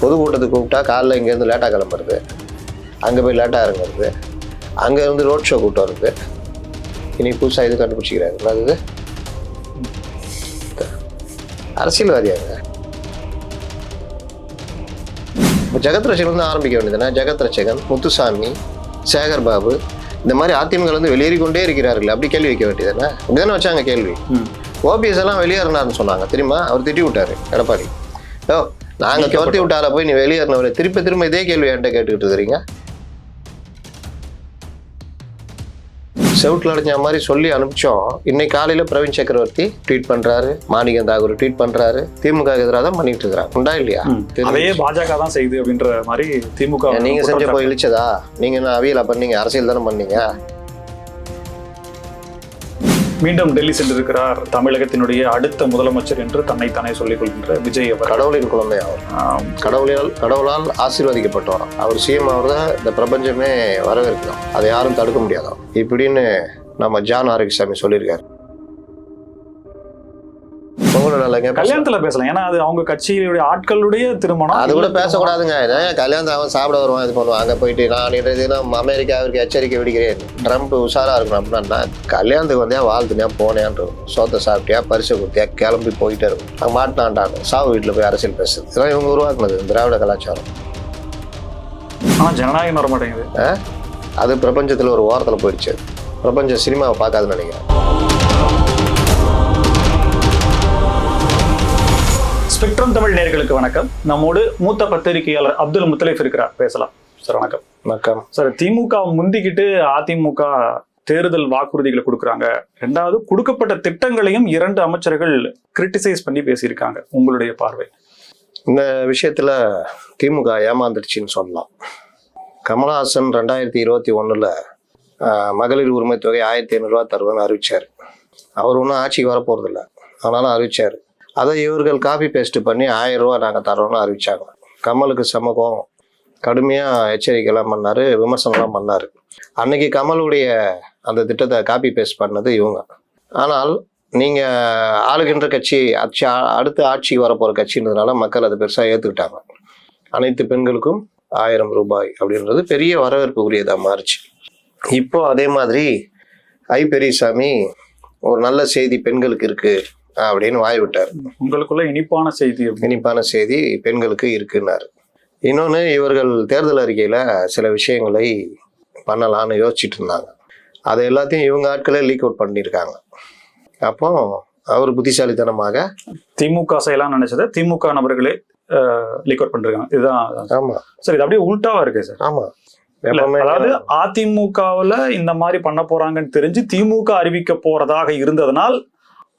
பொதுக்கூட்டத்துக்கு கூப்பிட்டா காலைல இங்கேருந்து லேட்டாக கிளம்புறது. அங்கே போய் லேட்டாக இறங்குறது. அங்கே இருந்து ரோட் ஷோ கூட்டம் வருது. இனி புதுசாக இது கண்டுபிடிச்சிக்கிறாரு. என்னது அரசியல்வாதியாங்க. இப்போ ஜெகத் ரட்சகன் வந்து ஆரம்பிக்க வேண்டியதுனா ஜெகத் ரட்சகன் முத்துசாமி சேகர் பாபு இந்த மாதிரி அதிமுக வந்து வெளியேறி கொண்டே இருக்கிறார்கள். அப்படி கேள்வி வைக்க வேண்டியதுதானே இப்படிதானே வச்சாங்க கேள்வி. ஓபிஎஸ் எல்லாம் வெளியேறினார்னு சொன்னாங்க. தெரியுமா? அவர் திட்டி விட்டாரு எடப்பாடி. ஓ நாங்கள் துரத்தி விட்டால போய் நீ வெளியேறினவரை திருப்பி திரும்ப இதே கேள்வி என்கிட்ட கேட்டுக்கிட்டு இருக்கிறீங்க? செவுட்டில் அடைஞ்ச மாதிரி சொல்லி அனுப்பிச்சோம். இன்னைக்கு காலையில பிரவீன் சக்கரவர்த்தி ட்வீட் பண்றாரு. மாணிக்கம் தாகூர் ட்வீட் பண்றாரு. திமுக எதிராக தான் பண்ணிட்டு இருக்கிறாங்க உண்டா இல்லையா? அதையே பாஜக தான் செய்யுது அப்படின்ற மாதிரி திமுக நீங்க செஞ்ச போய் இழிச்சதா? நீங்க என்ன அவியலா பண்ணீங்க? அரசியல் தானே பண்ணீங்க? மீண்டும் டெல்லி சென்றிருக்கிறார் தமிழகத்தினுடைய அடுத்த முதலமைச்சர் என்று தன்னை தானே சொல்லிக் கொள்கின்ற விஜய் அவர் கடவுளின் குழந்தை அவர். கடவுளால் கடவுளால் ஆசீர்வதிக்கப்பட்டவர். அவர் சிஎம் அவர் தான் இந்த பிரபஞ்சமே வரவேற்கிறோம். அதை யாரும் தடுக்க முடியாதாம் இப்படின்னு நம்ம ஜான் ஆரோக்கியசாமி சொல்லியிருக்காரு. உங்களோட நல்லங்க கல்யாணத்துல பேசலாம். ஏன்னா அது அவங்க கட்சியினுடைய ஆட்களுடைய திருமணம். அது கூட பேசக்கூடாதுங்க. ஏன் கல்யாணத்தை அவன் சாப்பிட வருவான் இது பண்ணுவான். அங்கே போயிட்டு நான் தினம் அமெரிக்காவிற்கு எச்சரிக்கை விடுகிறேன். ட்ரம்ப் உஷாரா இருக்கணும் அப்படின்னா கல்யாணத்துக்கு வந்தியா வாழ்த்துனியா போனேன் சோத்தை சாப்பிட்டியா பரிசு கொடுத்தியா கிளம்பி போயிட்டே இருக்கும். அங்கே மாட்டினான்டாங்க சாவு வீட்டில் போய் அரசியல் பேசுது. இதெல்லாம் இவங்க உருவாக்குனது திராவிட கலாச்சாரம். ஆனா ஜனநாயகம் வர மாட்டேங்குது. அது பிரபஞ்சத்தில் ஒரு ஓரத்தில் போயிடுச்சு. பிரபஞ்ச சினிமாவை பார்க்காதுன்னு நினைக்கிறேன். ஸ்பெக்ட்ரம் தமிழ் நேயர்களுக்கு வணக்கம். நம்மோடு மூத்த பத்திரிகையாளர் அப்துல் முத்தலிஃப் இருக்கிறார். பேசலாம். சார் வணக்கம். வணக்கம். சார் திமுக முந்திக்கிட்டு அதிமுக தேர்தல் வாக்குறுதிகளை கொடுக்குறாங்க. ரெண்டாவது கொடுக்கப்பட்ட திட்டங்களையும் இரண்டு அமைச்சர்கள் கிரிட்டிசைஸ் பண்ணி பேசியிருக்காங்க. உங்களுடைய பார்வை? இந்த விஷயத்தில் திமுக ஏமாந்துடுச்சின்னு சொல்லலாம். கமலஹாசன் ரெண்டாயிரத்தி இருபத்தி ஒன்றில் மகளிர் உரிமை தொகை ஆயிரத்தி ஐநூறுரூவா தருவேன்னு அறிவிச்சார். அவர் ஒன்றும் ஆட்சிக்கு வரப்போகிறதில்ல ஆனாலும் அறிவிச்சார். அதை இவர்கள் காப்பி பேஸ்ட் பண்ணி ஆயிரம் ரூபா நாங்கள் தரோன்னு அறிவிச்சாங்க. கமலுக்கு செம கோவம். கடுமையாக எச்சரிக்கைலாம் பண்ணார் விமர்சனம்லாம் பண்ணார். அன்னைக்கு கமலுடைய அந்த திட்டத்தை காப்பி பேஸ்ட் பண்ணது இவங்க. ஆனால் நீங்கள் ஆளுகின்ற கட்சி ஆட்சி அடுத்த ஆட்சிக்கு வரப்போகிற கட்சின்றதுனால மக்கள் அதை பெருசாக ஏற்றுக்கிட்டாங்க அனைத்து பெண்களுக்கும் ஆயிரம் ரூபாய் அப்படின்றது பெரிய வரவேற்புக்குரியதாக மாறுச்சு. இப்போ அதே மாதிரி ஐ பெரியசாமி ஒரு நல்ல செய்தி பெண்களுக்கு இருக்குது அப்படின்னு வாய் விட்டார். உங்களுக்குள்ள இனிப்பான செய்தி. இனிப்பான செய்தி பெண்களுக்கு இருக்குன்னாரு. இன்னொன்று இவர்கள் தேர்தல் அறிக்கையில் சில விஷயங்களை பண்ணலான்னு யோசிச்சுட்டு இருந்தாங்க. அதை எல்லாத்தையும் இவங்க ஆட்களே லீக் அவுட் பண்ணியிருக்காங்க. அப்போ அவர் புத்திசாலித்தனமாக திமுக செய்யலாம் நினைச்சதை திமுக நபர்களே லீக் அவுட் பண்றாங்க இதுதான் ஆமாம் சார் இது அப்படியே உல்டாவா இருக்கு சார். ஆமாம் அதாவது அதிமுகவுல இந்த மாதிரி பண்ண போறாங்கன்னு தெரிஞ்சு திமுக அறிவிக்க போறதாக இருந்ததனால்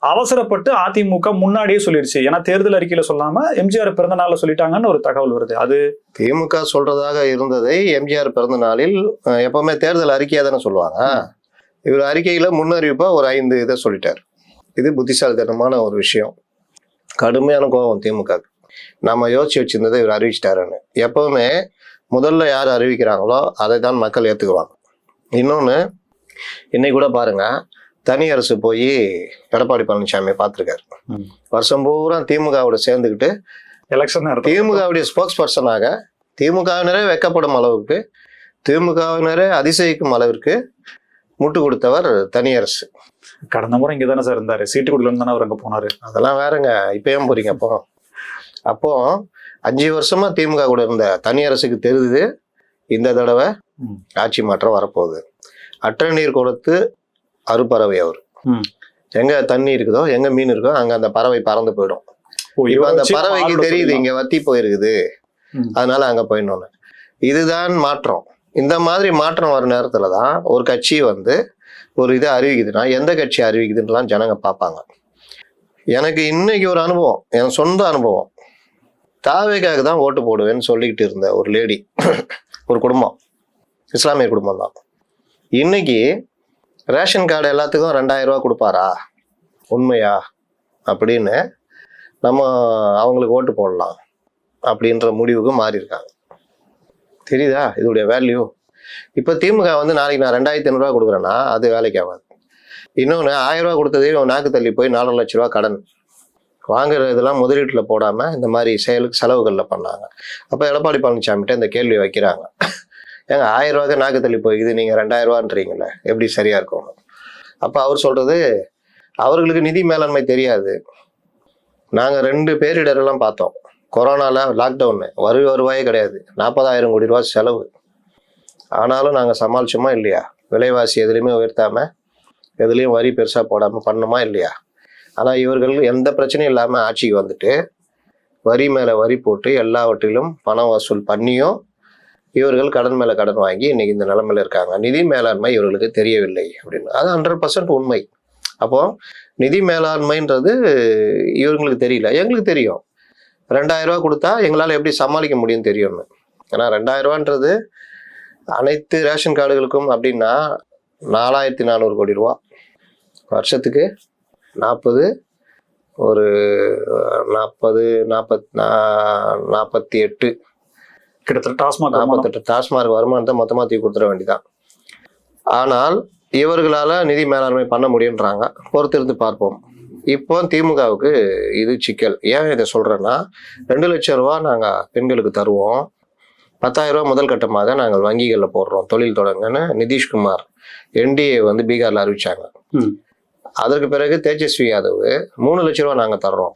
அவசரப்பட்டு அதிமுக முன்னாடியே சொல்லிடுச்சு ஏன்னா தேர்தல் அறிக்கையில சொல்லாம எம்ஜிஆர் பிறந்த நாள்ல சொல்லிட்டாங்கன்னு ஒரு தகவல் வருது. அது திமுக சொல்றதாக இருந்ததை எம்ஜிஆர் பிறந்த நாளில் எப்பவுமே தேர்தல் அறிக்கையா தானே சொல்லுவாங்க. இவர் அறிக்கையில முன்னறிவிப்பா ஒரு ஐந்து இதை சொல்லிட்டார். இது புத்திசாலித்தனமான ஒரு விஷயம். கடுமையான கோபம் திமுக நம்ம யோசிச்சு வச்சிருந்ததை இவர் அறிவிச்சிட்டாருன்னு. எப்பவுமே முதல்ல யார் அறிவிக்கிறாங்களோ அதை தான் மக்கள் ஏத்துக்குவாங்க. இன்னொன்று இன்னைக்கு கூட பாருங்க தனி அரசு போய் எடப்பாடி பழனிசாமி பார்த்துருக்காரு. வருஷம் பூரா திமுகவோட சேர்ந்துக்கிட்டு எலெக்ஷன் திமுகவுடைய ஸ்போக்ஸ் பர்சனாக திமுகவினரே வெக்கப்படும் அளவுக்கு திமுகவினரே அதிசயிக்கும் அளவிற்கு முட்டு கொடுத்தவர் தனியரசு. கடந்த முறை இங்க தானே சார் இருந்தாரு. சீட்டு கொடுக்கலன்னு தானே அவர் அங்க போனாரு. அதெல்லாம் வேறங்க. இப்போ ஏன் போறீங்க அப்போ. அப்போ அஞ்சு வருஷமா திமுக கூட இருந்த தனியரசுக்கு தெரியுது இந்த தடவை. ஆட்சி மாற்றம் வரப்போகுது. அற்ற நீர் கொடுத்து அறுபறவை அவர். எங்க தண்ணி இருக்குதோ எங்க மீன் இருக்கோ அங்க அந்த பறவை பறந்து போயிடும். இப்ப அந்த பறவைக்கு தெரியுது. இங்க வத்தி போயிருக்குது. அதனால அங்க போயிடணும்னு. இதுதான் மாற்றம். இந்த மாதிரி மாற்றம் வர நேரத்துல தான் ஒரு கட்சி வந்து ஒரு இதை அறிவிக்குதுன்னா எந்த கட்சி அறிவிக்குதுன்றலாம் ஜனங்க பார்ப்பாங்க. எனக்கு இன்னைக்கு ஒரு அனுபவம் என் சொந்த அனுபவம். தாவேக்காக தான் ஓட்டு போடுவேன்னு சொல்லிக்கிட்டு இருந்த ஒரு லேடி ஒரு குடும்பம் இஸ்லாமிய குடும்பம் தான் இன்னைக்கு ரேஷன் கார்டு எல்லாத்துக்கும் ரெண்டாயிரம் ரூபா கொடுப்பாரா? உண்மையா? அப்படின்னு நம்ம அவங்களுக்கு ஓட்டு போடலாம் அப்படின்ற முடிவுக்கு மாறியிருக்காங்க. தெரியுதா இதோடைய வேல்யூ இப்போ திமுக வந்து நாளைக்கு நான் ரெண்டாயிரத்தி ஐநூறுரூவா கொடுக்குறேன்னா அது வேலைக்கு ஆகாது. இன்னொன்று ஆயிரம் ரூபா கொடுத்ததே இவன் நாக்கு தள்ளி போய் நாலரை லட்ச ரூபா கடன். வாங்குற இதெல்லாம் முதலீட்டில் போடாமல் இந்த மாதிரி செயலுக்கு செலவுகளில் பண்ணாங்க. அப்போ எடப்பாடி பழனிசாமிகிட்ட இந்த கேள்வி வைக்கிறாங்க. ஏங்க ஆயிரம் ரூபாய்க்கு நாக்கு தள்ளி போய்க்குது. நீங்கள் ரெண்டாயிரம் ரூபான்றீங்களே எப்படி சரியாக இருக்கும்? அப்போ அவர் சொல்கிறது அவர்களுக்கு நிதி மேலாண்மை தெரியாது. நாங்கள் ரெண்டு பேரிடரெல்லாம் பார்த்தோம். கொரோனாவில் லாக்டவுனு வருகை வருவாயே கிடையாது. நாற்பதாயிரம் கோடி ரூபா செலவு. ஆனாலும் நாங்கள் சமாளிச்சோமா இல்லையா? விலைவாசி எதுலேயுமே உயர்த்தாமல் எதுலேயும் வரி பெருசாக போடாமல் பண்ணோமா இல்லையா? ஆனால் இவர்கள் எந்த பிரச்சனையும் இல்லாமல் ஆட்சிக்கு வந்துட்டு வரி மேலே வரி போட்டு எல்லாவற்றிலும் பணம் வசூல் பண்ணியும் இவர்கள் கடன் மேலே கடன் வாங்கி இன்னைக்கு இந்த நிலைமையில இருக்காங்க. நிதி மேலாண்மை இவர்களுக்கு தெரியவில்லை அப்படின்னு. அது ஹண்ட்ரட் பர்சன்ட் உண்மை. அப்போ நிதி மேலாண்மைன்றது இவங்களுக்கு தெரியல. எங்களுக்கு தெரியும். ரெண்டாயிரரூவா கொடுத்தா எங்களால் எப்படி சமாளிக்க முடியும் தெரியும்னு. ஏன்னா ரெண்டாயிரரூவான்றது அனைத்து ரேஷன் கார்டுகளுக்கும் அப்படின்னா நாலாயிரத்தி நானூறு கோடி ரூபா. வருஷத்துக்கு நாற்பது ஒரு நாற்பது நாற்பத் நாற்பத்தி எட்டு கிட்டத்தட்ட டாஸ்மாக். நாற்பத்தெட்டு டாஸ்மார்க் வருமானத்தை மொத்தமாக தூக்கி கொடுத்துட வேண்டியதான் ஆனால் இவர்களால் நிதி மேலாண்மை பண்ண முடியுன்றாங்க பொறுத்திருந்து பார்ப்போம். இப்போ திமுகவுக்கு இது சிக்கல். ஏன் இதை சொல்கிறேன்னா ரெண்டு லட்சம் ரூபா நாங்கள் பெண்களுக்கு தருவோம். பத்தாயிரம் ரூபா முதல் கட்டமாக நாங்கள் வங்கிகளில் போடுறோம். தொழில் தொடங்கன்னு நிதிஷ்குமார் என்டிஏ வந்து பீகாரில் அறிவிச்சாங்க. அதற்கு பிறகு தேஜஸ்வி யாதவ் மூணு லட்ச ரூபா நாங்கள் தர்றோம்.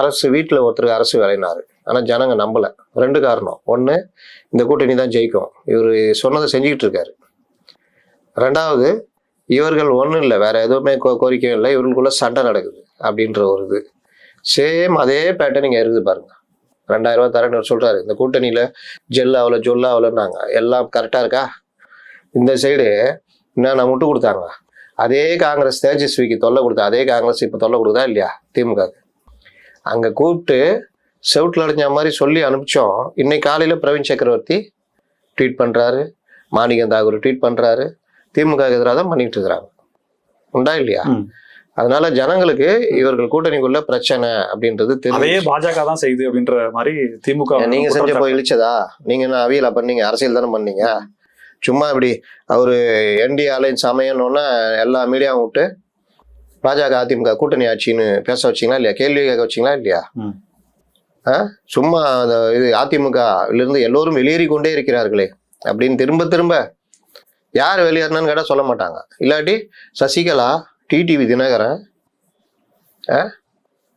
அரசு வீட்டில் ஒருத்தருக்கு அரசு வேலைனாரு. ஆனால் ஜனங்க நம்பலை. ரெண்டு காரணம். ஒன்று இந்த கூட்டணி தான் ஜெயிக்கும். இவர் சொன்னதை செஞ்சுக்கிட்டு இருக்காரு. ரெண்டாவது இவர்கள் ஒன்றும் இல்லை வேறு எதுவுமே கோ- கோரிக்கையும் இல்லை இவர்களுக்குள்ளே சண்டை நடக்குது அப்படின்ற ஒரு இது. சேம் அதே பேட்டர்ன் இங்கே இருக்குது பாருங்க. ரெண்டாயிரம் ரூபாய் தரேன்னு சொல்கிறாரு இந்த கூட்டணியில் ஜெல் ஆகல ஜொல் ஆகலன்னாங்க. எல்லாம் கரெக்டாக இருக்கா? இந்த சைடு என்னென்ன முட்டு கொடுத்தாங்க அதே காங்கிரஸ் தேஜஸ்விக்கு தொல்லை கொடுத்தா அதே காங்கிரஸ் இப்போ தொல்லை கொடுக்குதா இல்லையா? திமுக அங்கே கூப்பிட்டு செவுட்டில் அடைஞ்ச மாதிரி சொல்லி அனுப்பிச்சோம். இன்னைக்கு காலையில் பிரவீன் சக்கரவர்த்தி ட்வீட் பண்ணுறாரு மாணிக்கம் தாகூர் ட்வீட் பண்ணுறாரு திமுக எதிராக தான் பண்ணிட்டு இருக்கிறாங்க. உண்டா இல்லையா. அதனால ஜனங்களுக்கு இவர்கள் கூட்டணிக்குள்ள பிரச்சனை அப்படின்றது தெரியும் பாஜக தான் செய்யுது அப்படின்ற மாதிரி திமுக நீங்க செஞ்ச போய் இழிச்சதா? நீங்க என்ன அவியலா பண்ணீங்க? அரசியல் தானே பண்ணீங்க? சும்மா இப்படி அவரு என்டி அலைன்ஸ் அமையணும்னா எல்லா மீடியாவும் விட்டு பாஜக அதிமுக கூட்டணி ஆட்சின்னு பேச வச்சீங்களா இல்லையா? கேள்வி கேட்க வச்சீங்களா இல்லையா? சும்மா அந்த இது அதிமுக இருந்து எல்லோரும் வெளியேறி கொண்டே இருக்கிறார்களே அப்படின்னு திரும்ப திரும்ப யார் வெளியேறினான்னு கேட்டால் சொல்ல மாட்டாங்க. இல்லாட்டி சசிகலா டிடிவி தினகரன் ஆ?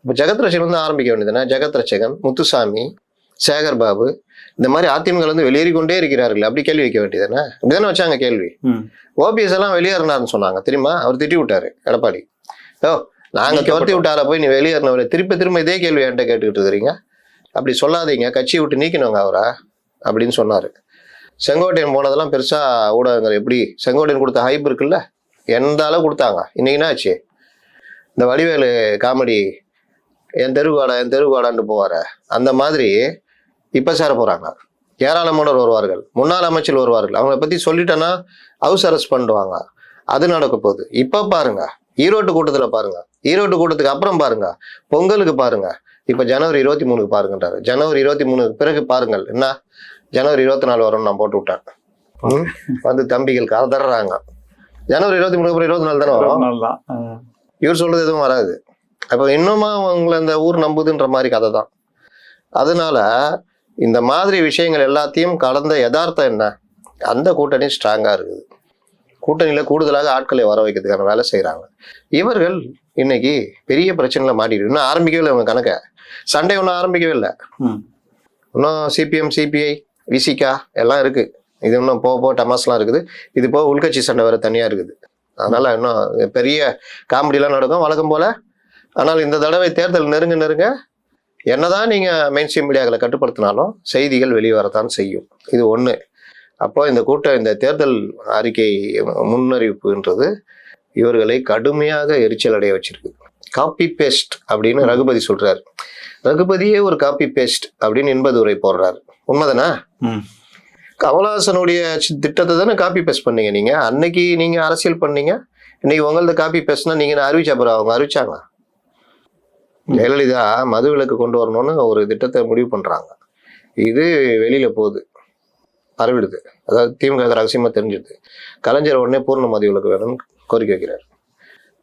இப்போ ஜெகத் வந்து ஆரம்பிக்க வேண்டியதுதானே ஜெகத் ரட்சகன் முத்துசாமி சேகர் பாபு இந்த மாதிரி அதிமுக வந்து வெளியேறி கொண்டே இருக்கிறார்கள். அப்படி கேள்வி வைக்க வேண்டியதுதானே? இப்படிதானே வச்சாங்க கேள்வி. ஓபிஎஸ் எல்லாம் வெளியேறினார்னு சொன்னாங்க. தெரியுமா? அவர் திட்டி விட்டாரு எடப்பாடி. ஓ நாங்க துரத்தி விட்டார போய் நீ வெளியேறினவரை? திருப்பி திரும்ப இதே கேள்வி என்கிட்ட கேட்டுக்கிட்டு இருக்கிறீங்க. அப்படி சொல்லாதீங்க. கட்சியை விட்டு நீக்கணுங்க அவரை? அப்படின்னு சொன்னார். செங்கோட்டையன் போனதெல்லாம் பெருசாக ஊடகங்கள் எப்படி? செங்கோட்டையன் கொடுத்த ஹைப் இருக்குல்ல? எந்த அளவு கொடுத்தாங்க? இன்னைக்கு என்ன ஆச்சு இந்த வடிவேலு காமெடி என் தெருவாடா என் தெருவாடான்னு போவார். அந்த மாதிரி இப்போ சேர போகிறாங்க ஏராளமானோர் வருவார்கள். முன்னாள் அமைச்சர் வருவார்கள். அவங்கள பற்றி சொல்லிட்டேன்னா ஹவுஸ் அரெஸ்ட் பண்ணுவாங்க அது நடக்க போகுது. இப்போ பாருங்க. ஈரோட்டு கூட்டத்தில் பாருங்க. ஈரோட்டு கூட்டத்துக்கு அப்புறம் பாருங்க. பொங்கலுக்கு பாருங்க. இப்ப ஜனவரி இருபத்தி மூணுக்கு பாருங்கன்றாரு. ஜனவரி இருபத்தி மூணுக்கு பிறகு பாருங்கள். என்ன? ஜனவரி இருபத்தி நாலு வரும் நான் போட்டு விட்டேன்? வந்து தம்பிகள் கதறாங்க ஜனவரி இருபத்தி மூணுக்கு அப்புறம் இருபத்தி நாலு தானே வரும். இவர் சொல்றது எதுவும் வராது. அப்போ இன்னுமா உங்களை இந்த ஊர் நம்புதுன்ற மாதிரி கதை தான். அதனால இந்த மாதிரி விஷயங்கள் எல்லாத்தையும் கலந்த யதார்த்தம் என்ன? அந்த கூட்டணி ஸ்ட்ராங்கா இருக்குது. கூட்டணியில கூடுதலாக ஆட்களை வர வைக்கிறதுக்கான வேலை செய்றாங்க. இவர்கள் இன்னைக்கு பெரிய பிரச்சனையில மாட்டிட்டு இன்னும் ஆரம்பிக்கவே இல்லை இவங்க கணக்க. சண்டை ஒன்றும் ஆரம்பிக்கவே இல்லை. ம். இன்னும் சிபிஎம் சிபிஐ விசிகா எல்லாம் இருக்கு. இது இன்னும் போக போக டமாஸ்லாம் இருக்குது. இது போக உள்கட்சி சண்டை வேற தனியா இருக்குது. அதனால இன்னும் பெரிய காமெடிலாம் நடக்கும். வழக்கம் போல. ஆனால் இந்த தடவை தேர்தல் நெருங்க நெருங்க என்னதான் நீங்க மெயின் ஸ்ட்ரீம் மீடியாக்களை கட்டுப்படுத்தினாலும் செய்திகள் வெளியே வரத்தான் செய்யும். இது ஒண்ணு. அப்போ இந்த கூட்ட இந்த தேர்தல் அறிக்கை முன்னறிவிப்புன்றது இவர்களை கடுமையாக எரிச்சல் அடைய வச்சிருக்கு. காப்பி பேஸ்ட் அப்படின்னு ரகுபதி சொல்றாரு. ரகுபதியே ஒரு காப்பி பேஸ்ட் அப்படின்னு என்பது உரை போடுறாரு. உண்மைதானே. கமலஹாசனுடைய திட்டத்தை தானே காப்பி பேஸ்ட் பண்ணீங்க நீங்க? அன்னைக்கு நீங்க அரசியல் பண்ணீங்க. இன்னைக்கு உங்களது காப்பி பேஸ்ட்னா நீங்க அறிவிச்சா அப்புறம் அவங்க அறிவிச்சாங்க ஜெயலலிதா மது விலக்கு கொண்டு வரணும்னு ஒரு திட்டத்தை முடிவு பண்றாங்க. இது வெளியில போகுது. பரவிடுது. அதாவது திமுக ரகசியமா தெரிஞ்சுது. கலைஞர் உடனே பூர்ண மது விலக்கு வேணும்னு கோரிக்கை வைக்கிறார்.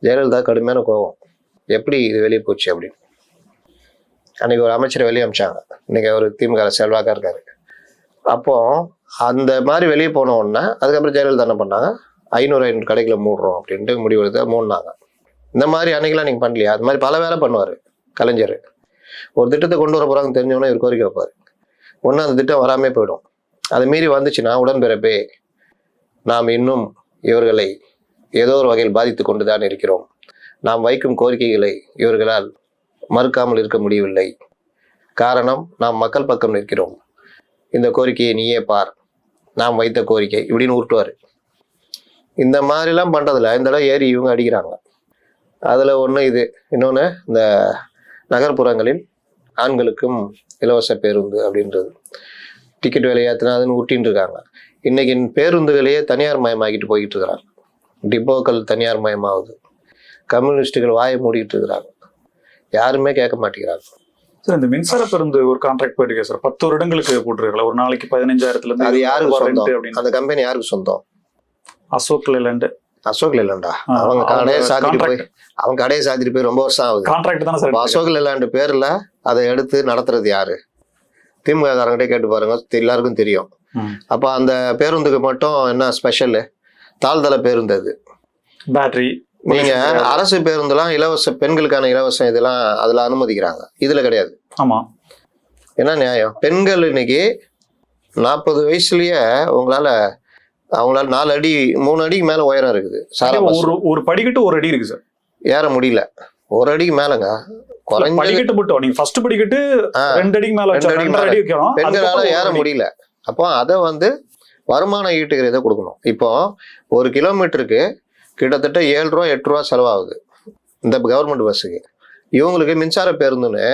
ஜெயலலிதா கடுமையான கோபம். எப்படி இது வெளியே போச்சு அப்படின்னு. அன்னைக்கு ஒரு அமைச்சரை வெளியே அமிச்சாங்க. இன்னைக்கு அவர் திமுக செல்வாக்கா இருக்காரு. அப்போ அந்த மாதிரி வெளியே போன உடனே அதுக்கப்புறம் ஜெயலலிதா என்ன பண்ணாங்க? ஐநூறு ஐநூறு கடைகளை மூடுறோம் அப்படின்ட்டு முடிவெடுத்து மூடினாங்க. இந்த மாதிரி அன்னைக்கெல்லாம் நீங்கள் பண்ணலையா? அது மாதிரி பல வேலை பண்ணுவார் கலைஞர். ஒரு திட்டத்தை கொண்டு வர போகிறாங்கன்னு தெரிஞ்சவொன்னே இவர் கோரிக்கை வைப்பார். ஒன்று அந்த திட்டம் வராமே போயிடும். அதை மீறி வந்துச்சுன்னா உடன்பிறப்பே நாம் இன்னும் இவர்களை ஏதோ ஒரு வகையில் பாதித்து கொண்டு தான் இருக்கிறோம். நாம் வைக்கும் கோரிக்கைகளை இவர்களால் மறுக்காமல் இருக்க முடியவில்லை. காரணம் நாம் மக்கள் பக்கம் நிற்கிறோம். இந்த கோரிக்கையை நீயே பார். நாம் வைத்த கோரிக்கை இப்படின்னு உருட்டுவார். இந்த மாதிரிலாம் பண்ணுறதில்ல இந்த தடவை ஏறி இவங்க அடிக்கிறாங்க. அதில் ஒன்று இது. இன்னொன்று இந்த நகர்ப்புறங்களில் ஆண்களுக்கும் இலவச பேருந்து அப்படின்றது. டிக்கெட் விலையாத்தினா அதுன்னு உருட்டின்னு இருக்காங்க. இன்றைக்கி பேருந்துகளையே தனியார் மயமாக்கிட்டு போய்கிட்டு இருக்கிறாங்க. டிப்போக்கள் தனியார் மயமாகுது. கம்யூனிஸ்டுகள் வாயை மூடிக்கிட்டு இருக்கிறாங்க. யாருமே கேட்க மாட்டேங்கிறாங்க. சார் இந்த மின்சார பேருந்து ஒரு கான்ட்ராக்ட் போயிட்டு இருக்கு சார். பத்து வருடங்களுக்கு போட்டுருக்கல ஒரு நாளைக்கு பதினஞ்சாயிரத்துல இருந்து அது யாருக்கு சொந்தம்? அந்த கம்பெனி யாருக்கு சொந்தம்? அசோக் லேண்ட் அசோக் லேலண்டா? அவங்க கடையை சாத்திட்டு போய். அவங்க கடையை சாத்திட்டு போய் ரொம்ப வருஷம் ஆகுது. கான்ட்ராக்ட் தானே சார் அசோக் லேலாண்டு பேர்ல அதை எடுத்து நடத்துறது யாரு? திமுக காரங்கிட்டே கேட்டு பாருங்க எல்லாருக்கும் தெரியும். அப்ப அந்த பேருந்துக்கு மட்டும் என்ன ஸ்பெஷல் தாழ்தள பேருந்து அது. பேட்டரி. நீங்க அரசு பேருந்துலாம் இலவச பெண்களுக்கான இலவசம் இதெல்லாம் அதுல அனுமதிக்கிறாங்க. இதுல கிடையாது. ஆமா. என்ன நியாயம்? பெண்கள் இன்னைக்கு நாற்பது வயசுலயே உங்களால அவங்களால நாலு அடி மூணு அடிக்கு மேல உயரம் இருக்குது. சாரா ஒரு ஒரு படிக்கட்டு ஒரு அடி இருக்கு சார். ஏற முடியல. ஒரு அடிக்கு மேலங்க. குறைஞ்சது படிக்கட்டு மட்டும். நீங்க ஃபர்ஸ்ட் படிக்கட்டு ரெண்டு அடிக்கு மேல ரெண்டு. அடி பெண்களால ஏற. முடியல. அப்போ அதை வந்து வருமானம் ஈட்டுகிறத கொடுக்கணும். இப்போ ஒரு கிலோமீட்டருக்கு கிட்டத்தட்ட ஏழு ரூபா எட்டு ரூபா செலவாகுது. இந்த கவர்மெண்ட் பஸ்ஸுக்கு இவங்களுக்கு மின்சார பேருந்துன்னு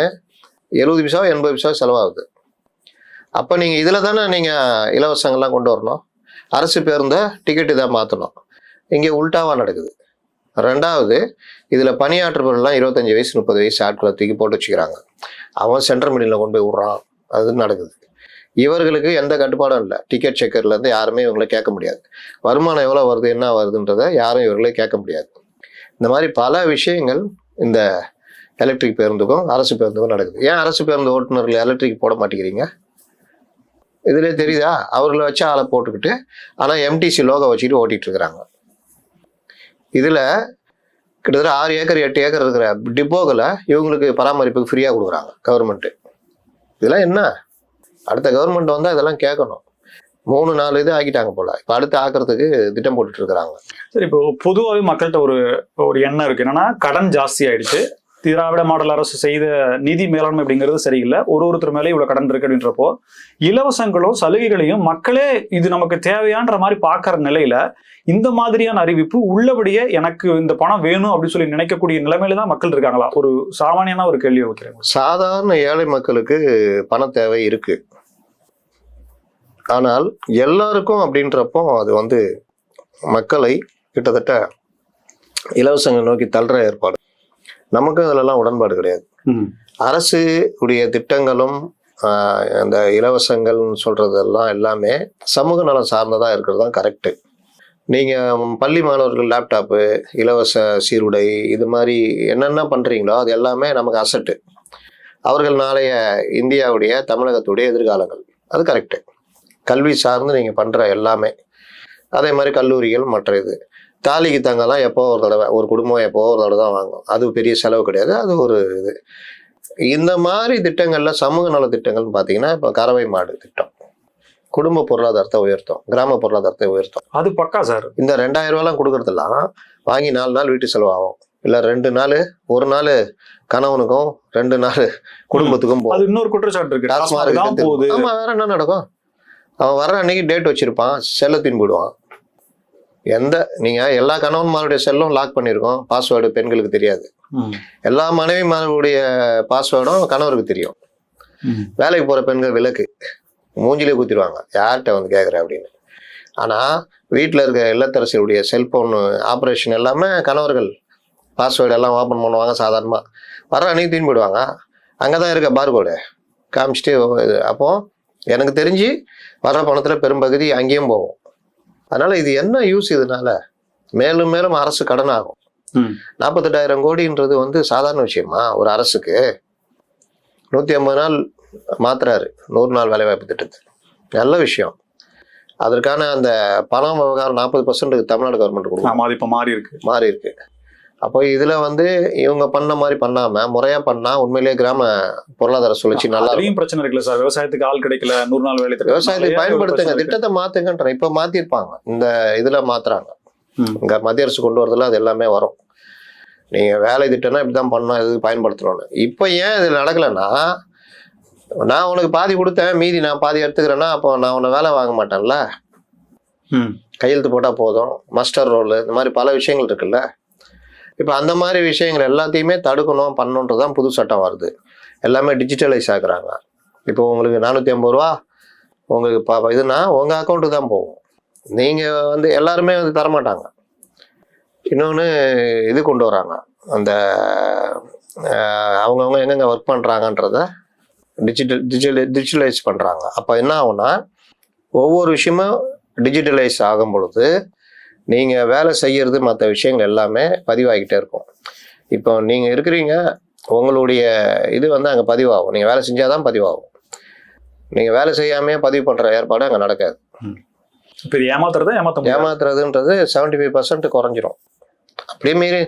எழுபது பைசா எண்பது பைசா செலவாகுது. அப்போ நீங்கள் இதில் தானே நீங்கள் இலவசங்கள்லாம் கொண்டு வரணும். அரசு பேருந்தை டிக்கெட் இதாக மாற்றணும் இங்கே உல்டாவாக நடக்குது. ரெண்டாவது இதில் பணியாற்றுபவர்கள்லாம் இருபத்தஞ்சி வயசு முப்பது வயசு ஆட்களை தூக்கி போட்டு வச்சுக்கிறாங்க. அவன் சென்ட்ரல் மீடியில் கொண்டு போய் விட்றான். அது நடக்குது. இவர்களுக்கு எந்த கட்டுப்பாடும் இல்லை. டிக்கெட் செக்கர்லேருந்து யாருமே இவங்களை கேட்க முடியாது. வருமானம் எவ்வளோ வருது என்ன வருதுன்றதை யாரும் இவர்களை கேட்க முடியாது. இந்த மாதிரி பல விஷயங்கள் இந்த எலக்ட்ரிக் பேருந்துக்கும் அரசு பேருந்துக்கும் நடக்குது. ஏன் அரசு பேருந்து ஓட்டுநர்கள் எலக்ட்ரிக் போட மாட்டேங்கிறீங்க? இதுலேயே தெரியுதா? அவர்களை வச்சு ஆளை போட்டுக்கிட்டு ஆனால் எம்டிசி லோகோ வச்சுக்கிட்டு ஓட்டிகிட்டு இருக்கிறாங்க. இதில் கிட்டத்தட்ட ஆறு ஏக்கர் எட்டு ஏக்கர் இருக்கிற டிப்போக்களை இவங்களுக்கு பராமரிப்புக்கு ஃப்ரீயாக கொடுக்குறாங்க கவர்மெண்ட்டு இதெல்லாம் என்ன? அடுத்த கவர்மெண்ட் வந்தால் இதெல்லாம் கேட்கணும். மூணு நாலு இது ஆக்கிட்டாங்க போல. இப்போ அடுத்து ஆக்கிறதுக்கு திட்டம் போட்டுட்டு இருக்கிறாங்க. சரி இப்போ பொதுவாகவே மக்கள்கிட்ட ஒரு ஒரு எண்ணம் இருக்கு. என்னன்னா கடன் ஜாஸ்தி ஆயிடுச்சு. திராவிட மாடல் அரசு செய்த நிதி மேலாண்மை அப்படிங்கிறது சரியில்லை. ஒரு ஒருத்தர் மேலே இவ்வளவு கடன் இருக்கு அப்படின்றப்போ இலவசங்களும் சலுகைகளையும் மக்களே இது நமக்கு தேவையான்ற மாதிரி பார்க்கற நிலையில இந்த மாதிரியான அறிவிப்பு உள்ளபடியே எனக்கு இந்த பணம் வேணும் அப்படின்னு சொல்லி நினைக்கக்கூடிய நிலைமையில தான் மக்கள் இருக்காங்களா? ஒரு சாமானியனா ஒரு கேள்வி வைக்கிறேன். சாதாரண ஏழை மக்களுக்கு பண தேவை இருக்கு. ஆனால் எல்லாருக்கும் அப்படின்றப்போ அது வந்து மக்களை கிட்டத்தட்ட இலவசங்கள் நோக்கி தள்ளுற ஏற்பாடு. நமக்கும் அதிலெல்லாம் உடன்பாடு கிடையாது. அரசு உடைய திட்டங்களும் அந்த இலவசங்கள்னு சொல்றதெல்லாம் எல்லாமே சமூக நலம் சார்ந்ததாக இருக்கிறது தான் கரெக்டு நீங்கள் பள்ளி மாணவர்கள் லேப்டாப்பு இலவச சீருடை இது மாதிரி என்னென்ன பண்ணுறீங்களோ அது எல்லாமே நமக்கு அசட்டு. அவர்கள் நாளைய இந்தியாவுடைய தமிழகத்துடைய எதிர்காலங்கள். அது கரெக்டு கல்வி சார்ந்து நீங்கள் பண்ணுற எல்லாமே. அதே மாதிரி கல்லூரிகள் மற்ற இது. தாலிக்கு தங்கெல்லாம் எப்போ ஒரு தடவை ஒரு குடும்பம் எப்போ ஒரு தடவை தான் வாங்கும். அது பெரிய செலவு கிடையாது. அது ஒரு இது. இந்த மாதிரி திட்டங்கள்ல சமூக நல திட்டங்கள்னு பார்த்தீங்கன்னா இப்போ கறவை மாடு திட்டம். குடும்ப பொருளாதாரத்தை உயர்த்தும். கிராம பொருளாதாரத்தை உயர்த்தும். அது பக்கா சார்? இந்த ரெண்டாயிரம் ரூபாய்லாம் கொடுக்கறதெல்லாம் வாங்கி நாலு நாள் வீட்டு செலவாகும். இல்லை ரெண்டு நாள் ஒரு நாள் கணவனுக்கும் ரெண்டு நாள் குடும்பத்துக்கும் போகும். அது இன்னொரு குற்றச்சாட்டு இருக்கு. ஆமா வேற என்ன நடக்கும்? அவன் வர்ற அன்னைக்கு டேட் வச்சிருப்பான். செல்லை தின்பிடுவான் எந்த நீங்க எல்லா கணவன்மாருடைய செல்லும் லாக் பண்ணியிருக்கோம் பாஸ்வேர்டு பெண்களுக்கு தெரியாது. எல்லா மனைவிமாருடைய பாஸ்வேர்டும் கணவருக்கு தெரியும். வேலைக்கு போற பெண்கள் விலக்கு மூஞ்சிலே குத்திடுவாங்க. யார்கிட்ட வந்து கேட்குற அப்படின்னு. ஆனா வீட்டில் இருக்க இல்லத்தரசியுடைய செல்போன் ஆப்ரேஷன் எல்லாமே கணவர்கள். பாஸ்வேர்டு எல்லாம் ஓப்பன் பண்ணுவாங்க சாதாரணமாக வர அன்னைக்கு தீன் போயிடுவாங்க அங்கே தான் இருக்க பார்கோடு காமிச்சிட்டு இது அப்போ எனக்கு தெரிஞ்சு வர்ற பணத்தில் பெரும்பகுதி அங்கேயும் போகும். அதனால இது என்ன யூஸ் இதனால? மேலும் மேலும் அரசு கடன் ஆகும். நாற்பத்தெட்டாயிரம் கோடின்றது வந்து சாதாரண விஷயமா? ஒரு அரசுக்கு. நூற்றி ஐம்பது நாள் மாத்துறாரு. நூறு நாள் வேலைவாய்ப்பு திட்டத்தை. நல்ல விஷயம். அதற்கான அந்த பணம் விவகாரம் நாற்பது பர்சன்ட் தமிழ்நாடு கவர்மெண்ட் கொடுக்கும். இப்ப மாறி இருக்கு மாறி இருக்கு அப்போ இதுல வந்து இவங்க பண்ண மாதிரி பண்ணாம முறையா பண்ணா உண்மையிலேயே கிராம பொருளாதார சுழற்சி நல்லா இருக்கும். பிரச்சனை இருக்குல்ல சார்? விவசாயத்துக்கு ஆள் கிடைக்கல நூறு நாள் வேலை. விவசாயத்தை பயன்படுத்துங்க. திட்டத்தை மாத்துங்கன்ற இப்ப மாத்திருப்பாங்க. இந்த இதுல மாத்துறாங்க. ம். இங்க மத்திய அரசு கொண்டு வரதுல அது எல்லாமே வரும். நீங்க வேலை திட்டம்னா இப்படிதான் பண்ணணும் இது பயன்படுத்தணும்னு. இப்போ ஏன் இது நடக்கலைன்னா நான் உனக்கு பாதி கொடுத்தேன் மீதி நான் பாதி எடுத்துக்கிறேன்னா அப்போ நான் உன்னை வேலை வாங்க மாட்டேன்ல. கையெழுத்து போட்டால் போதும். மஸ்டர் ரோல் இந்த மாதிரி பல விஷயங்கள் இருக்குல்ல. இப்போ அந்த மாதிரி விஷயங்கள் எல்லாத்தையுமே தடுக்கணும் பண்ணணுன்றது தான் புது சட்டம் வருது. எல்லாமே டிஜிட்டலைஸ் ஆகுறாங்க. இப்போ உங்களுக்கு நானூற்றி ஐம்பது ரூபா உங்களுக்கு பா இதுனா உங்கள் அக்கௌண்ட்டு தான் போகும். நீங்கள் வந்து எல்லாருமே வந்து தரமாட்டாங்க. இன்னொன்று இது கொண்டு வராங்க. அந்த அவங்கவுங்க எங்கெங்கே எங்கெங்க ஒர்க் பண்ணுறாங்கன்றத டிஜிட்டல் டிஜிட்டல் டிஜிட்டலைஸ் பண்ணுறாங்க அப்போ என்ன ஆகும்னா ஒவ்வொரு விஷயமும் டிஜிட்டலைஸ் ஆகும் பொழுது நீங்கள் வேலை செய்யறது மற்ற விஷயங்கள் எல்லாமே பதிவாகிட்டே இருக்கும். இப்போ நீங்கள் இருக்கிறீங்க உங்களுடைய இது வந்து அங்கே பதிவாகும். நீங்கள் வேலை செஞ்சால் தான் பதிவாகும். நீங்கள் வேலை செய்யாமே பதிவு பண்ணுற ஏற்பாடு அங்கே நடக்காது. இப்ப இது ஏமாத்துறதா ஏமாத்த. ஏமாத்துறதுன்றது செவன்டி ஃபைவ் பர்சன்ட் குறைஞ்சிரும். அப்படியே மீறி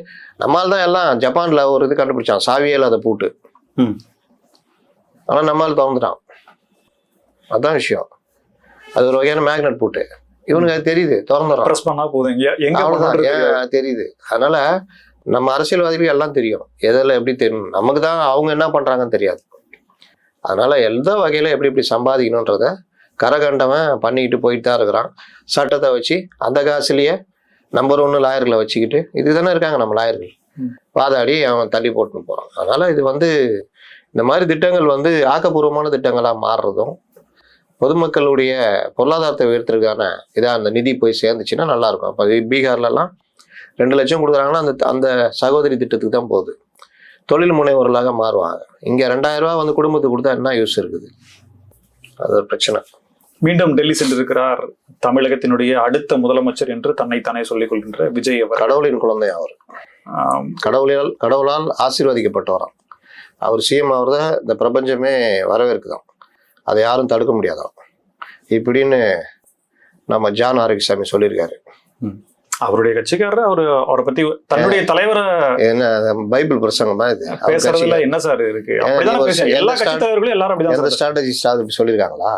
நம்மால் தான் எல்லாம் ஜப்பானில் ஒரு இது கண்டுபிடிச்சான் சாவியே இல்லாத பூட்டு. ம். ஆனால் நம்மால் திறந்துட்டான். அதான் விஷயம். அது ஒரு வகையான மேக்னெட் பூட்டு. இவனுக்கு அது தெரியுது திறந்துடும் பிரஸ் பண்ணா போதும். எங்க- தெரியாது. ஏன் தெரியுது. அதனால நம்ம அரசியல்வாதிகளுக்கு எல்லாம் தெரியும். எதில் எப்படி தெரியும் நமக்கு தான் அவங்க என்ன பண்றாங்கன்னு தெரியாது. அதனால எந்த வகையில எப்படி எப்படி சம்பாதிக்கணுன்றத கரகண்டவன் பண்ணிக்கிட்டு போயிட்டு தான் இருக்கிறான். சட்டத்தை வச்சு அந்த காசுலயே நம்பர் ஒன்று லாயர்களை வச்சுக்கிட்டு இதுதானே இருக்காங்க நம்ம லாயர்கள். வாதாடி அவன் தள்ளி போட்டுன்னு போறான். அதனால இது வந்து இந்த மாதிரி திட்டங்கள் வந்து ஆக்கப்பூர்வமான திட்டங்களா மாறுறதும் பொதுமக்களுடைய பொருளாதாரத்தை உயர்த்துறதுக்கான இதாக அந்த நிதி போய் சேர்ந்துச்சுன்னா நல்லா இருக்கும் அப்போ பீகார்லலாம் ரெண்டு லட்சம் கொடுக்குறாங்கன்னா அந்த அந்த சகோதரி திட்டத்துக்கு தான் போகுது. தொழில் முனைவோர்களாக மாறுவாங்க. இங்கே ரெண்டாயிரம் ரூபாய் வந்து குடும்பத்துக்கு கொடுத்தா என்ன யூஸ் இருக்குது? அது ஒரு பிரச்சனை. மீண்டும் டெல்லி சென்றிருக்கிறார் தமிழகத்தினுடைய அடுத்த முதலமைச்சர் என்று தன்னைத்தானே சொல்லிக் கொள்கின்ற விஜய் அவர். கடவுளின் குழந்தை அவர். கடவுளால் கடவுளால் ஆசீர்வதிக்கப்பட்டவராம். அவர் சிஎம் அவர் தான் இந்த பிரபஞ்சமே வரவேற்குதாம். அதை யாரும் தடுக்க முடியாதாம் இப்படின்னு நம்ம ஜான் ஆரோக்கியசாமி சொல்லியிருக்காரு. அவருடைய கட்சிக்காரர்? அவரு அவரை பத்தி தன்னுடைய தலைவரை என்ன பைபிள் பிரசங்கமா இது. அவர் பேசுறதுல என்ன சார் இருக்கு? எல்லா கட்சி தலைவர்களும் எல்லாரும் அப்படிதான் எந்த. ஸ்ட்ராட்டஜிஸ்டாவது இப்படி சொல்லியிருக்காங்களா?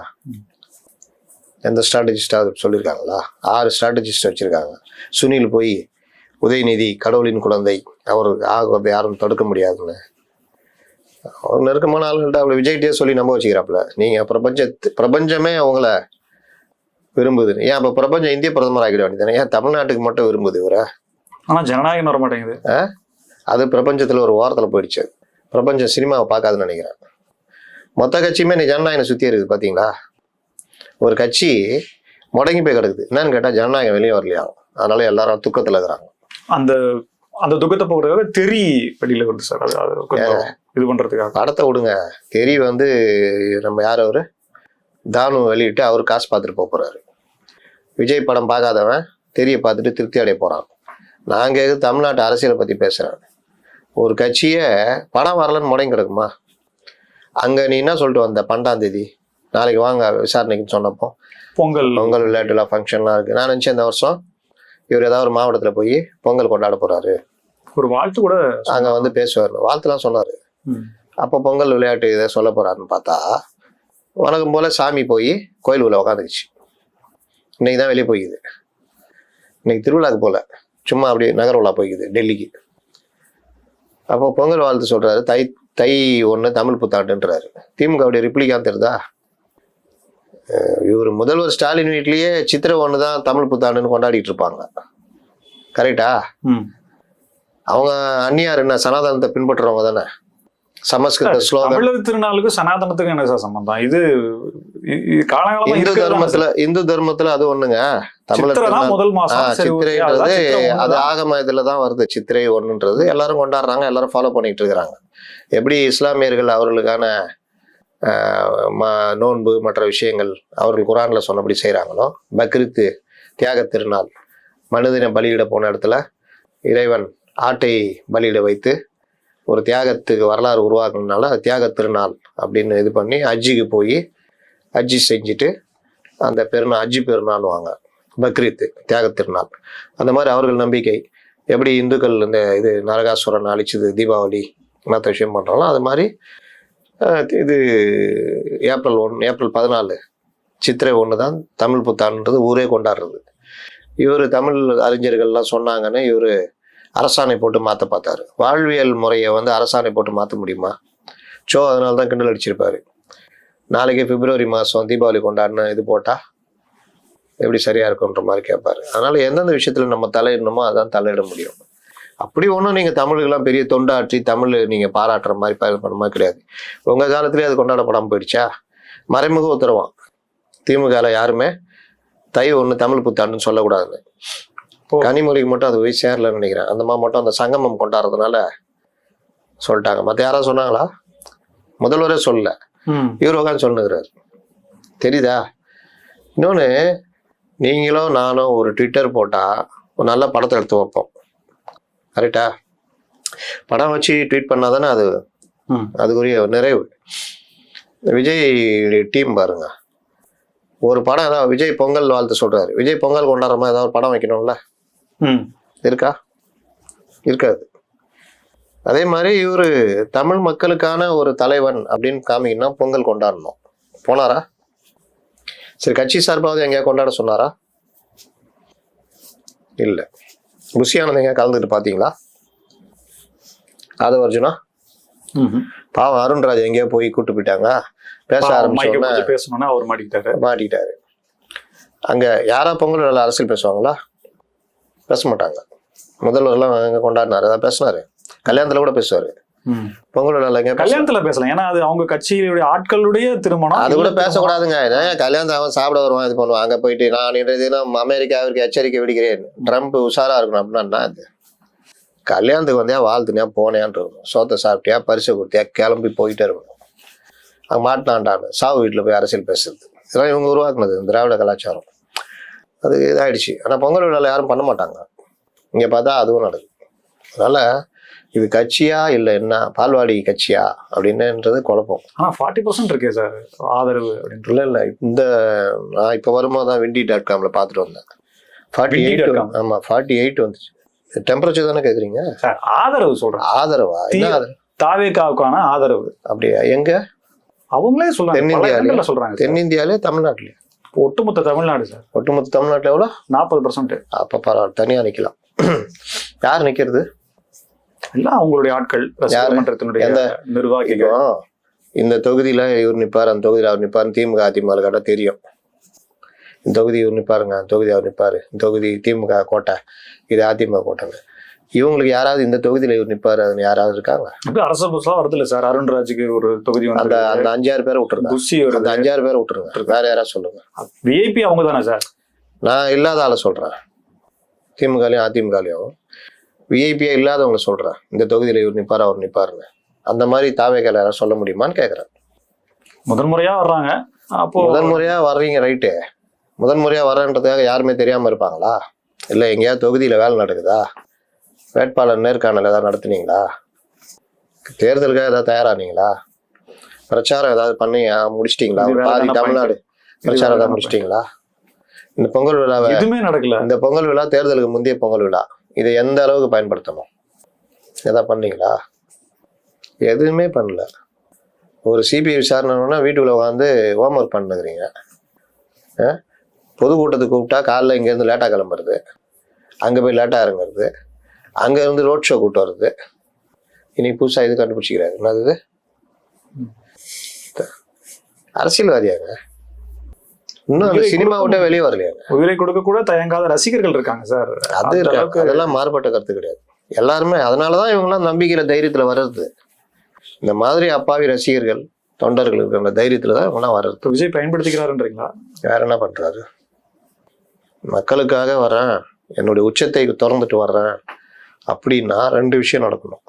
எந்த ஸ்ட்ராட்டஜிஸ்டாவது சொல்லியிருக்காங்களா? ஆறு ஸ்ட்ராட்டஜிஸ்ட் வச்சிருக்காங்க. சுனில் போய் உதயநிதி கடவுளின் குழந்தை அவர் ஆகுறதை யாரும் தடுக்க முடியாதுன்னு. அவர் நெருக்கமான ஆளுங்கள்ட்ட அவளை விஜய்கிட்டே சொல்லி நம்ப வச்சுக்கிறாப்புல. நீங்க பிரபஞ்ச பிரபஞ்சமே அவங்கள விரும்புது. ஏன் அப்ப பிரபஞ்சம் இந்திய பிரதமர் ஆகிட வேண்டியதானே ஏன் தமிழ்நாட்டுக்கு மட்டும் விரும்புது இவரை? ஆனா ஜனநாயகம் வர மாட்டேங்குது. அது பிரபஞ்சத்துல ஒரு ஓரத்துல போயிடுச்சு. பிரபஞ்சம் சினிமாவை பார்க்காதுன்னு நினைக்கிறேன். மொத்த கட்சியுமே நீ ஜனநாயகம் சுத்தி இருக்குது பாத்தீங்களா? ஒரு கட்சி முடங்கி போய் கிடக்குது. என்னன்னு கேட்டா ஜனநாயகம் வெளியே வரலையா? அதனால எல்லாரும் துக்கத்துல இருக்கிறாங்க. அந்த அந்த துக்கத்தை போகிறதுக்காக தெரி வெளியில வருது சார். அது இது பண்றதுக்காக. படத்தை விடுங்க. தெரி வந்து நம்ம யார் அவரு? தானு வெளியிட்டு அவர் காசு பார்த்துட்டு போக போறாரு. விஜய் படம் பார்க்காதவன் தெரிய பார்த்துட்டு திருப்தி அடைய போறான். நான் கேட்குறது தமிழ்நாட்டு அரசியலை பத்தி பேசுறேன். ஒரு கட்சியை படம் வரலன்னு முடங்கி கிடக்குமா? அங்க நீ என்ன சொல்லிட்டு வந்த பன்னெண்டாம் தேதி? நாளைக்கு வாங்க விசாரணைக்குன்னு சொன்னப்போ. பொங்கல். பொங்கல் விளையாட்டுலாம் ஃபங்க்ஷன்லாம் இருக்கு. நான் நினச்சேன் இந்த வருஷம் இவர் ஏதாவது ஒரு மாவட்டத்துல போய் பொங்கல் கொண்டாட போறாரு. ஒரு வாழ்த்து கூட அங்க வந்து பேசுவார். வாழ்த்துலாம் சொன்னாரு. அப்போ பொங்கல் விளையாட்டு இதை சொல்ல போறாருன்னு பார்த்தா வழக்கம் போல சாமி போய் கோயில் உள்ள உக்காந்துக்குச்சு இன்னைக்கு தான் வெளியே போய்க்குது. இன்னைக்கு திருவிழாக்கு போல. சும்மா அப்படியே நகர போய்க்குது டெல்லிக்கு. அப்போ பொங்கல் வாழ்த்து சொல்றாரு. தை தை ஒன்று தமிழ் புத்தாண்டுன்றாரு. திமுக அப்படி ரிப்ளிகான் தெரியுதா? இவர் முதல்வர் ஸ்டாலின் வீட்லயே சித்திரை ஒன்று தான் தமிழ் புத்தாண்டுன்னு கொண்டாடிட்டு இருப்பாங்க. கரெக்டா. அவங்க அந்நியார் என்ன சனாதனத்தை பின்பற்றுறவங்க தானே? சமஸ்கிருத ஸ்லோகம். தமிழர் திருநாளுக்கும் சனாதனத்துக்கும் என்ன சார் சம்பந்தம்? இது காலகாலமா இந்து தர்மத்துல இந்து தர்மத்துல அது ஒண்ணுங்க. தமிழர். முதல் மாசம் சித்திரைன்றது அது. ஆகம இதுல தான் வருது. சித்திரை ஒண்ணுன்றது. எல்லாரும் கொண்டாடுறாங்க எல்லாரும் ஃபாலோ பண்ணிட்டு இருக்கிறாங்க. எப்படி இஸ்லாமியர்கள் அவர்களுக்கான நோன்பு மற்ற விஷயங்கள் அவர்கள் குரான்ல சொன்னபடி செய்றாங்களோ? பக்ரீத்து தியாக திருநாள் மனிதனை பலியிட போன இடத்துல இறைவன் ஆட்டை பலியிட வைத்து ஒரு தியாகத்துக்கு வரலாறு உருவாக்குனதுனால அது தியாக திருநாள் அப்படின்னு இது பண்ணி ஹஜ்ஜிக்கு போய் ஹஜ்ஜி செஞ்சுட்டு அந்த பெருநாள் ஹஜ்ஜி பெருநாள்வாங்க பக்ரீத்து தியாக திருநாள். அந்த மாதிரி அவர்கள் நம்பிக்கை. எப்படி இந்துக்கள் இந்த இது நரகாசுரன் அழிச்சது தீபாவளி மற்ற விஷயம் பண்ணுறாங்களோ அது மாதிரி இது ஏப்ரல் ஒன் ஏப்ரல் பதினாலு சித்திரை ஒன்று தான் தமிழ் புத்தாண்டுன்றது ஊரே கொண்டாடுறது. இவர் தமிழ் அறிஞர்கள்லாம் சொன்னாங்கன்னு இவர் அரசாணை போட்டு மாற்ற பார்த்தாரு. வாழ்வியல் முறையை வந்து அரசாணை போட்டு மாற்ற முடியுமா? ஸோ அதனால தான் கிண்டல் அடிச்சிருப்பாரு. நாளைக்கு பிப்ரவரி மாதம் தீபாவளி கொண்டாடின இது போட்டால் எப்படி சரியா இருக்குன்ற மாதிரி கேட்பாரு அதனால எந்தெந்த விஷயத்துல நம்ம தலையிடணுமோ அதான் தலையிட முடியும். அப்படி ஒன்றும் நீங்கள் தமிழுக்கெல்லாம் பெரிய தொண்டாற்றி தமிழ் நீங்கள் பாராட்டுற மாதிரி ப- பண்ண மாதிரி கிடையாது. உங்கள் காலத்துலேயே அது கொண்டாடப்படாமல் போயிடுச்சா? மறைமுக உத்தரவான். திமுகவில் யாருமே தை ஒன்று தமிழ் புத்தாண்டுன்னு சொல்லக்கூடாதுன்னு. கனிமொழிக்கு மட்டும் அது போய் சேரலன்னு நினைக்கிறேன். அந்த மாதிரி மட்டும் அந்த சங்கமம் கொண்டாடுறதுனால சொல்லிட்டாங்க. மற்ற யாராவது சொன்னாங்களா? முதல்வரே சொல்லல. இவர் உட்காந்து சொல்லுங்கிறார் தெரியுதா? இன்னொன்று நீங்களும் நானும் ஒரு ட்விட்டர் போட்டால் ஒரு நல்ல படத்தை எடுத்து வைப்போம். கரெக்டா படம் வச்சு ட்வீட் பண்ணால் தானே அது அதுக்குரிய நிறைவு. விஜய் டீம் பாருங்க. ஒரு படம் ஏதாவது விஜய் பொங்கல் வாழ்த்து சொல்றாரு. விஜய் பொங்கல் கொண்டாடுற மாதிரி ஏதாவது ஒரு படம் வைக்கணும்ல? இருக்கா? இருக்காது. அதே மாதிரி இவர் தமிழ் மக்களுக்கான ஒரு தலைவன் அப்படின்னு காமிக்கணும்னா பொங்கல் கொண்டாடணும். போனாரா? சரி கட்சி சார்பாவது எங்கேயா கொண்டாட சொன்னாரா? இல்லை. புஷியானது எங்கேயா கலந்துட்டு பார்த்தீங்களா ஆதவ அர்ஜுனா? பாவம் அருண்ராஜ் எங்கேயோ போய் கூட்டு போயிட்டாங்க. பேச ஆரம்பிச்சோன்னா பேசணும்னா அவர் மாட்டிக்கிட்டாரு. மாட்டிக்கிட்டாரு. அங்க யாரா பொங்கல் அரசியல் பேசுவாங்களா? பேச மாட்டாங்க முதல்வர்லாம் எங்க கொண்டாடினாரு. அதான் பேசினாரு. கல்யாணத்துல கூட பேசுவாரு. பொங்கல் விழால எங்க பேச- கல்யாணத்துல பேசலாம். ஏன்னா அது அவங்க கட்சியுடைய ஆட்களுடைய திருமணம். அது கூட. பேசக்கூடாதுங்க. கல்யாணத்தை அவன் சாப்பிட வருவான் இது பண்ணுவான். அங்க போயிட்டு நான் இன்றைய தினம் அமெரிக்காவிற்கு எச்சரிக்கை விடுகிறேன் ட்ரம்ப் உஷாரா இருக்கணும் அப்படின்னா இது கல்யாணத்துக்கு வந்தியா வாழ்த்துனியா போனேன்னு இருக்கணும். சோத்தை சாப்பிட்டியா பரிசு கொடுத்தியா கிளம்பி போயிட்டே இருக்கணும். அங்க மாட்டினான்டான்னு. சாவு வீட்டில் போய் அரசியல் பேசுறது. இதெல்லாம் இவங்க உருவாக்குனது திராவிட கலாச்சாரம். அது இதாயிடுச்சு. ஆனால் பொங்கல் விழாவில் யாரும் பண்ண மாட்டாங்க. இங்கே பார்த்தா அதுவும் நடக்குது. அதனால இது கட்சியா இல்லை என்ன? பால்வாடி கட்சியா? அப்படின்னுன்றது குழப்பம். ஆனா ஃபார்ட்டி பர்சன்ட் இருக்கே சார் ஆதரவு அப்படின்ட்டு இல்லை இல்லை. இந்த நான் இப்போ வரும்போது தான் விண்டி டாட் காமில் பார்த்துட்டு வந்தேன் ஃபார்ட்டி எயிட். ஆமாம் ஃபார்ட்டி எயிட் வந்துச்சு. டெம்பரேச்சர் தானே கேட்குறீங்க சார் ஆதரவு சொல்றேன். ஆதரவா? என்ன ஆதரவு? தாவேக்காவுக்கான ஆதரவு. அப்படியா? எங்க? அவங்களே சொல்றாங்க? இடங்கள்ல சொல்றாங்க சார். தென்னிந்தியாலே தமிழ்நாட்டிலே ஒட்டுமொத்த தமிழ்நாடு சார். ஒட்டுமொத்த தமிழ்நாட்டில் எவ்வளோ? நாற்பது பர்சன்ட் அப்போ பரவாயில்ல தனியாக நிற்கலாம் யார் நிற்கிறது எல்லாம் அவங்களுடைய ஆட்கள் மன்றத்தினுடைய எந்த- நிர்வாகிகள். இந்த தொகுதியில் இவர் நிற்பார் அந்த தொகுதியில் அவர் நிற்பார் திமுக அதிமுக கேட்டா தெரியும். இந்த தொகுதி இவர் நிற்பாருங்க அந்த தொகுதி அவர் நிற்பாரு இந்த தொகுதி திமுக கோட்டை இது அதிமுக கோட்டைங்க. இவங்களுக்கு யாராவது இந்த தொகுதியில் இவர் நிற்பாரு அதுன்னு யாராவது இருக்காங்க இப்ப அரசு பஸ்லாம் வருது இல்ல சார். அருண்ராஜுக்கு ஒரு தொகுதி அந்த அந்த அஞ்சாறு பேரை விட்டுருங்க. புஷி அந்த வருது அஞ்சாறு பேரை விட்டுருங்க. வேற யாராவது சொல்லுங்க. விஐபி அவங்க தானே சார்? நான் இல்லாத ஆளை சொல்றேன். திமுகலையும் அதிமுகலையும். விஐபியா இல்லாதவங்க சொல்றேன். இந்த தொகுதியில் இவர் நிற்பார் அவர் நிற்பாருன்னு அந்த மாதிரி தாவேக்கால யாராவது சொல்ல முடியுமான்னு கேட்குறேன் முதன் முறையா வர்றாங்க. அப்போ முதன் முறையா வர்றீங்க ரைட்டு முதன் முறையா வர்றன்றதுக்காக யாருமே தெரியாம இருப்பாங்களா? இல்லை எங்கேயாவது தொகுதியில வேலை நடக்குதா? வேட்பாளர் நேர்காணல் ஏதாவது நடத்துனீங்களா? தேர்தலுக்காக ஏதாவது தயாரானீங்களா? பிரச்சாரம் ஏதாவது பண்ணி முடிச்சிட்டீங்களா? பாதி தமிழ்நாடு பிரச்சாரம் ஏதாவது முடிச்சிட்டீங்களா? இந்த பொங்கல் விழாவை எதுவுமே நடக்கல. இந்த பொங்கல் விழா தேர்தலுக்கு முந்தைய பொங்கல் விழா இதை எந்த அளவுக்கு பயன்படுத்தணும்? எதா பண்ணீங்களா? எதுவுமே பண்ணல. ஒரு சிபிஐ விசாரணைன்னா வீட்டுக்குள்ள உட்காந்து ஹோம்ஒர்க் பண்ணுங்கிறீங்க. அஹ்? பொதுக்கூட்டத்துக்கு கூப்பிட்டா காலைல இங்கேருந்து லேட்டாக கிளம்புறது. அங்கே போய் லேட்டாக இறங்குறது. அங்கே இருந்து ரோட் ஷோ கூப்பிட்டு வர்றது. இன்னைக்கு புதுசாக இது கண்டுபிடிச்சிக்கிறாரு என்னது இது? அரசியல்வாதியாங்க. இன்னும் அந்த சினிமா விட்டே வெளியே வரலையாங்க. உயிரை கொடுக்க கூட தயங்காத ரசிகர்கள் இருக்காங்க சார். அது அதெல்லாம் மாறுபட்ட கருத்து கிடையாது. எல்லாருமே அதனாலதான் இவங்கெல்லாம் நம்பிக்கையில தைரியத்துல வர்றது. இந்த மாதிரி அப்பாவி ரசிகர்கள் தொண்டர்கள் இருக்கிற தைரியத்துல தான் இவங்கெல்லாம் வர்றது. விஜய் பயன்படுத்திக்கிறாருன்றீங்களா? வேற என்ன பண்றாரு? மக்களுக்காக வரேன் என்னுடைய உச்சத்தை திறந்துட்டு வர்றேன். அப்படின்னா ரெண்டு விஷயம் நடக்கணும்.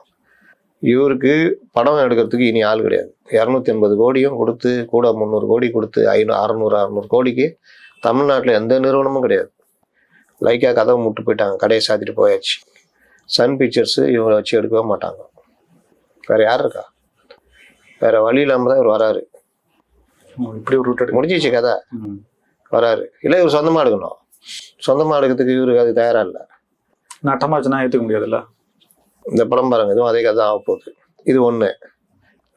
இவருக்கு படம் எடுக்கிறதுக்கு இனி ஆள் கிடையாது. இரநூத்தி எண்பது கோடியும் கொடுத்து கூட முந்நூறு கோடி கொடுத்து ஐநூறு அறநூறு அறநூறு கோடிக்கு தமிழ்நாட்டில் எந்த நிறுவனமும் கிடையாது. லைக்கா கதவை முட்டு போயிட்டாங்க கடையை சாத்திட்டு போயாச்சு. சன் பிக்சர்ஸ் இவங்களை வச்சு எடுக்கவே மாட்டாங்க. வேற யார் இருக்கா? வேற வழி இல்லாம தான் இவர் வராரு. இப்படி ஒரு ரூட் முடிஞ்சிச்சு கதை. வராரு. இல்லை இவர் சொந்தமா எடுக்கணும். சொந்தமா எடுக்கிறதுக்கு இவருக்கு அது தயாரா இல்லை. நட்டமாச்சுன்னா ஏற்றுக்க முடியாதுல்ல? இந்த படம் பாருங்க இதுவும் அதே கதை தான் ஆக போகுது. இது ஒன்று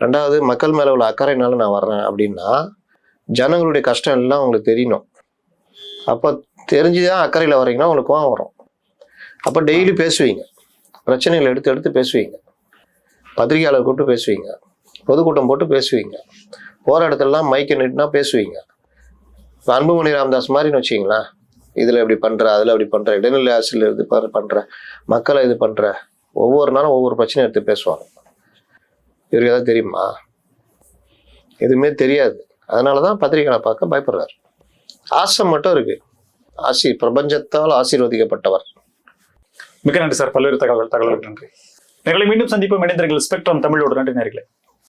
ரெண்டாவது மக்கள் மேலே உள்ள அக்கறைனால நான் வர்றேன் அப்படின்னா ஜனங்களுடைய கஷ்டம் எல்லாம் உங்களுக்கு தெரியணும். அப்போ தெரிஞ்சுதான் அக்கறையில் வரீங்கன்னா உங்களுக்கு கோவம் வரும். அப்போ டெய்லி பேசுவீங்க. பிரச்சனைகளை எடுத்து எடுத்து பேசுவீங்க. பத்திரிகையாளர் கூப்பிட்டு பேசுவீங்க. பொதுக்கூட்டம் போட்டு பேசுவீங்க. போகிற இடத்துலலாம் மைக்கை நிட்டுனா பேசுவீங்க. இப்போ அன்புமணி ராமதாஸ் மாதிரின்னு வச்சிங்களேன் இதில் இப்படி பண்ணுற அதில் இப்படி பண்ணுற இடைநிலை ஆசிரியர் இது பண்ணுற மக்களை இது பண்ணுற ஒவ்வொரு நாளும் ஒவ்வொரு பிரச்சனையும் எடுத்து பேசுவாங்க. இவருக்கு ஏதாவது தெரியுமா? எதுவுமே தெரியாது. அதனால தான் பத்திரிகைகளை பார்க்க பயப்படுறாரு. ஆசை மட்டும் இருக்கு. ஆசி பிரபஞ்சத்தால் ஆசீர்வதிக்கப்பட்டவர். மிக நன்றி சார். பல்வேறு தகவல் தகவல்கள் நன்றி. நேர்களை மீண்டும் சந்திப்போம். இணைந்திருங்கள். ஸ்பெக்ட்ரம் தமிழோடு. நன்றி நேர்களை.